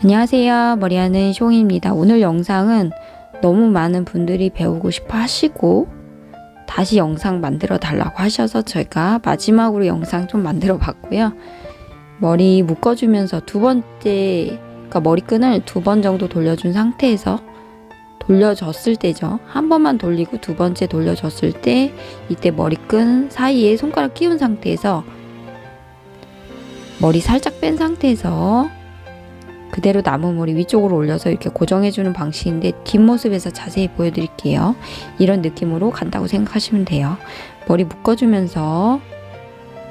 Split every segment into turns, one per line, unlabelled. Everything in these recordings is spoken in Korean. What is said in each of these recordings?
안녕하세요. 머리하는 숑입니다. 오늘 영상은 너무 많은 분들이 배우고 싶어 하시고 다시 영상 만들어 달라고 하셔서 제가 마지막으로 영상 좀 만들어 봤고요. 머리 묶어주면서 두 번째, 그러니까 머리끈을 두 번 정도 돌려준 상태에서 돌려줬을 때죠. 한 번만 돌리고 두 번째 돌려줬을 때 이때 머리끈 사이에 손가락 끼운 상태에서 머리 살짝 뺀 상태에서 그대로 남은 머리 위쪽으로 올려서 이렇게 고정해주는 방식인데 뒷모습에서 자세히 보여드릴게요. 이런 느낌으로 간다고 생각하시면 돼요. 머리 묶어주면서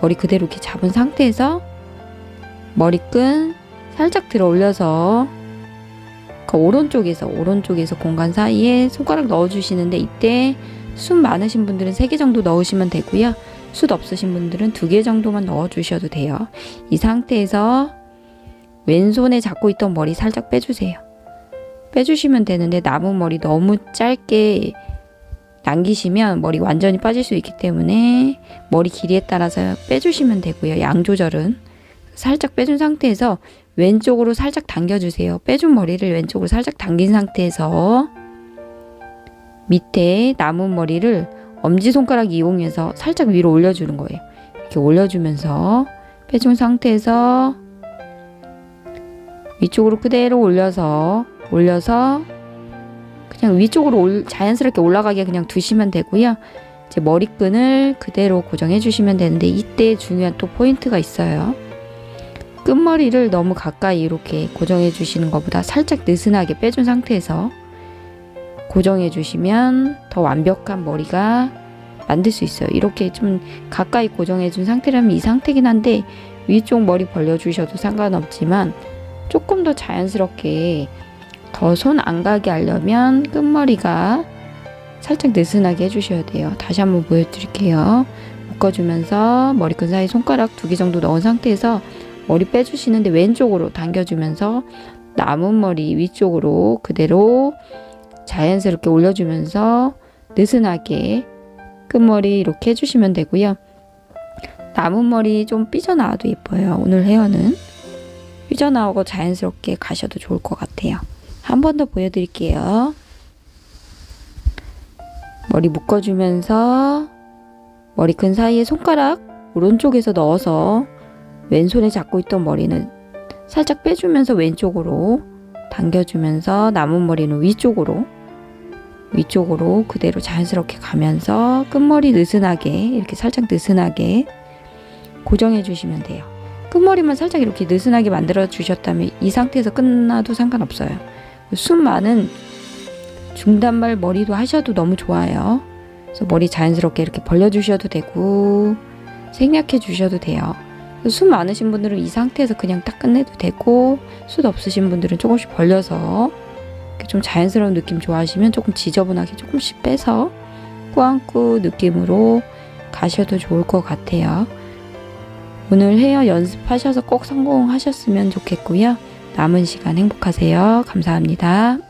머리 그대로 이렇게 잡은 상태에서 머리끈 살짝 들어 올려서 그 오른쪽에서 오른쪽에서 공간 사이에 손가락 넣어주시는데 이때 숱 많으신 분들은 3개 정도 넣으시면 되고요. 숱 없으신 분들은 2개 정도만 넣어주셔도 돼요. 이 상태에서 왼손에 잡고 있던 머리 살짝 빼주세요. 빼주시면 되는데 남은 머리 너무 짧게 남기시면 머리 완전히 빠질 수 있기 때문에 머리 길이에 따라서 빼주시면 되고요. 양 조절은 살짝 빼준 상태에서 왼쪽으로 살짝 당겨주세요. 빼준 머리를 왼쪽으로 살짝 당긴 상태에서 밑에 남은 머리를 엄지손가락 이용해서 살짝 위로 올려주는 거예요. 이렇게 올려주면서 빼준 상태에서 위쪽으로 그대로 올려서 올려서 그냥 위쪽으로 올, 자연스럽게 올라가게 그냥 두시면 되고요. 이제 머리끈을 그대로 고정해 주시면 되는데 이때 중요한 또 포인트가 있어요. 끝머리를 너무 가까이 이렇게 고정해 주시는 것보다 살짝 느슨하게 빼준 상태에서 고정해 주시면 더 완벽한 머리가 만들 수 있어요. 이렇게 좀 가까이 고정해 준 상태라면 이 상태긴 한데 위쪽 머리 벌려 주셔도 상관없지만 조금 더 자연스럽게 더 손 안 가게 하려면 끝머리가 살짝 느슨하게 해주셔야 돼요. 다시 한번 보여드릴게요. 묶어주면서 머리끈 사이 손가락 두 개 정도 넣은 상태에서 머리 빼주시는데 왼쪽으로 당겨주면서 남은 머리 위쪽으로 그대로 자연스럽게 올려주면서 느슨하게 끝머리 이렇게 해주시면 되고요. 남은 머리 좀 삐져나와도 예뻐요. 오늘 헤어는. 삐져나오고 자연스럽게 가셔도 좋을 것 같아요. 한 번 더 보여드릴게요. 머리 묶어주면서 머리 끈 사이에 손가락 오른쪽에서 넣어서 왼손에 잡고 있던 머리는 살짝 빼주면서 왼쪽으로 당겨주면서 남은 머리는 위쪽으로 위쪽으로 그대로 자연스럽게 가면서 끝머리 느슨하게 이렇게 살짝 느슨하게 고정해 주시면 돼요. 끝머리만 살짝 이렇게 느슨하게 만들어 주셨다면 이 상태에서 끝나도 상관없어요. 숨 많은 중단발 머리도 하셔도 너무 좋아요. 그래서 머리 자연스럽게 이렇게 벌려 주셔도 되고 생략해 주셔도 돼요. 숨 많으신 분들은 이 상태에서 그냥 딱 끝내도 되고 숱 없으신 분들은 조금씩 벌려서 좀 자연스러운 느낌 좋아하시면 조금 지저분하게 조금씩 빼서 꾸안꾸 느낌으로 가셔도 좋을 것 같아요. 오늘 헤어 연습하셔서 꼭 성공하셨으면 좋겠고요. 남은 시간 행복하세요. 감사합니다.